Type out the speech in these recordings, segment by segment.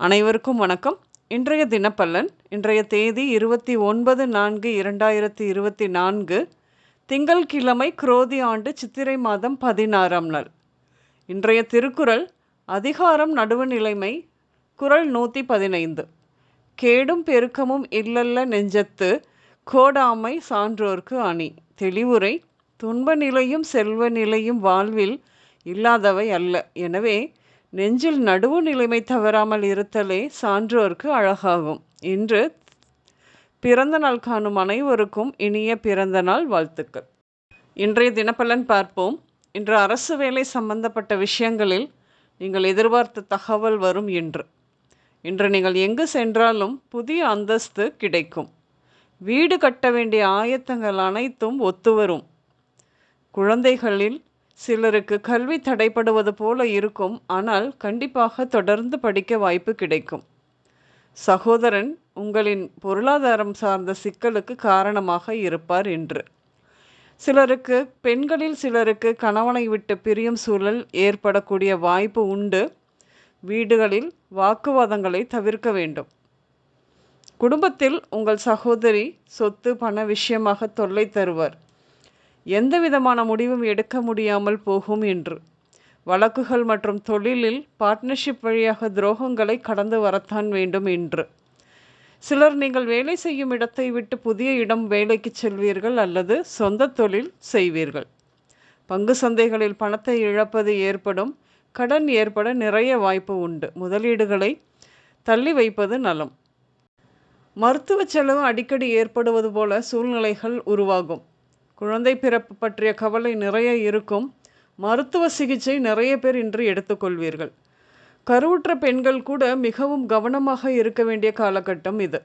அனைவருக்கும் வணக்கம். இன்றைய தினப்பலன் இன்றைய தேதி இருபத்தி ஒன்பது நான்கு இரண்டாயிரத்தி இருபத்தி நான்கு திங்கள்கிழமை குரோதி ஆண்டு சித்திரை மாதம் பதினாறாம் நாள். இன்றைய திருக்குறள் அதிகாரம் நடுவுநிலைமை குறள் நூற்றி பதினைந்து. கேடும் பெருக்கமும் இல்லல்ல நெஞ்சத்து கோடாமை சான்றோர்க்கு அணி. தெளிவுரை துன்ப நிலையும் செல்வ நிலையும் வாழ்வில் இல்லாதவை அல்ல. எனவே நெஞ்சில் நடுவு நிலைமை தவறாமல் இருத்தலே சான்றோர்க்கு அழகாகும். இன்று பிறந்த நாள் காணும் அனைவருக்கும் இனிய பிறந்த நாள் வாழ்த்துக்கள். இன்றைய தினப்பலன் பார்ப்போம். இன்று அரசு வேலை சம்பந்தப்பட்ட விஷயங்களில் நீங்கள் எதிர்பார்த்த தகவல் வரும் என்று இன்று நீங்கள் எங்கு சென்றாலும் புதிய அந்தஸ்து கிடைக்கும். வீடு கட்ட வேண்டிய ஆயத்தங்கள் அனைத்தும் ஒத்துவரும் குழந்தைகளில் சிலருக்கு கல்வி தடைப்படுவது போல இருக்கும் ஆனால் கண்டிப்பாக தொடர்ந்து படிக்க வாய்ப்பு கிடைக்கும். சகோதரன் உங்களின் பொருளாதாரம் சார்ந்த சிக்கலுக்கு காரணமாக இருப்பார் என்று. சிலருக்கு பெண்களில் சிலருக்கு கணவனை விட்டு பிரியும் சூழல் ஏற்படக்கூடிய வாய்ப்பு உண்டு. வீடுகளில் வாக்குவாதங்களை தவிர்க்க வேண்டும். குடும்பத்தில் உங்கள் சகோதரி சொத்து பண விஷயமாக தொல்லை தருவார். எந்த விதமான முடிவும் எடுக்க முடியாமல் போகும் என்று. வழக்குகள் மற்றும் தொழிலில் பார்ட்னர்ஷிப் வழியாக துரோகங்களை கடந்து வரத்தான் வேண்டும் என்று. சிலர் நீங்கள் வேலை செய்யும் இடத்தை விட்டு புதிய இடம் வேலைக்கு செல்வீர்கள் அல்லது சொந்த தொழில் செய்வீர்கள். பங்கு சந்தைகளில் பணத்தை இழப்பது ஏற்படும் கடன் ஏற்பட நிறைய வாய்ப்பு உண்டு. முதலீடுகளை தள்ளி வைப்பது நலம். மருத்துவ செலவு அடிக்கடி ஏற்படுவது போல சூழ்நிலைகள் உருவாகும். குழந்தை பிறப்பு பற்றிய கவலை நிறைய இருக்கும். மருத்துவ சிகிச்சை நிறைய பேர் இன்று எடுத்துக்கொள்வீர்கள். கருவுற்ற பெண்கள் கூட மிகவும் கவனமாக இருக்க வேண்டிய காலகட்டம் இது.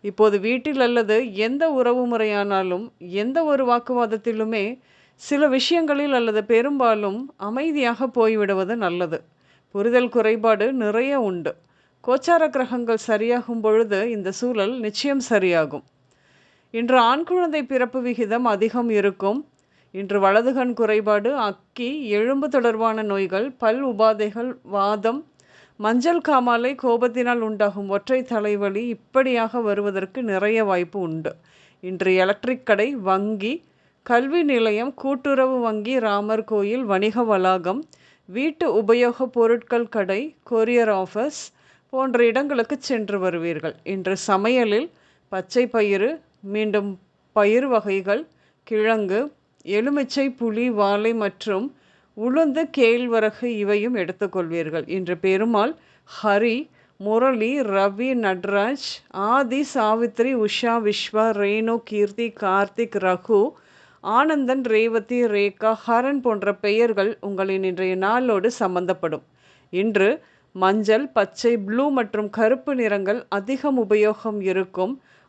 இப்போது வீட்டில் அல்லது எந்த உறவு முறையானாலும் எந்த ஒரு வாக்குவாதத்திலுமே சில விஷயங்களில் அல்லது பெரும்பாலும் அமைதியாக போய்விடுவது நல்லது. புரிதல் குறைபாடு நிறைய உண்டு. கோச்சார கிரகங்கள் சரியாகும் பொழுது இந்த சூழல் நிச்சயம் சரியாகும். இன்று ஆண் குழந்தை பிறப்பு விகிதம் அதிகம் இருக்கும். இன்று வலதுகண் குறைபாடு அக்கி எலும்பு தொடர்பான நோய்கள் பல் உபாதைகள் வாதம் மஞ்சள் காமாலை கோபத்தினால் உண்டாகும் ஒற்றை தலைவலி இப்படியாக வருவதற்கு நிறைய வாய்ப்பு உண்டு. இன்று எலக்ட்ரிக் கடை வங்கி கல்வி நிலையம் கூட்டுறவு வங்கி ராமர் கோயில் வணிக வளாகம் வீட்டு உபயோக பொருட்கள் கடை கொரியர் ஆஃபீஸ் போன்ற இடங்களுக்கு சென்று வருவீர்கள். இன்று சமையலில் பச்சை பயிறு மீண்டும் பயிர் வகைகள் கிழங்கு எலுமிச்சை புளி வாழை மற்றும் உளுந்து கேழ்வரகு இவையும் எடுத்துக்கொள்வீர்கள் இன்று பெருமாள் ஹரி முரளி ரவி நட்ராஜ் ஆதி சாவித்ரி உஷா விஸ்வா ரேணு கீர்த்தி கார்த்திக் ரகு ஆனந்தன் ரேவதி ரேகா ஹரன் போன்ற பெயர்கள் உங்களின் இன்றைய நாளோடு சம்பந்தப்படும். இன்று மஞ்சள் பச்சை ப்ளூ மற்றும் கருப்பு நிறங்கள் அதிகம் உபயோகம் இருக்கும்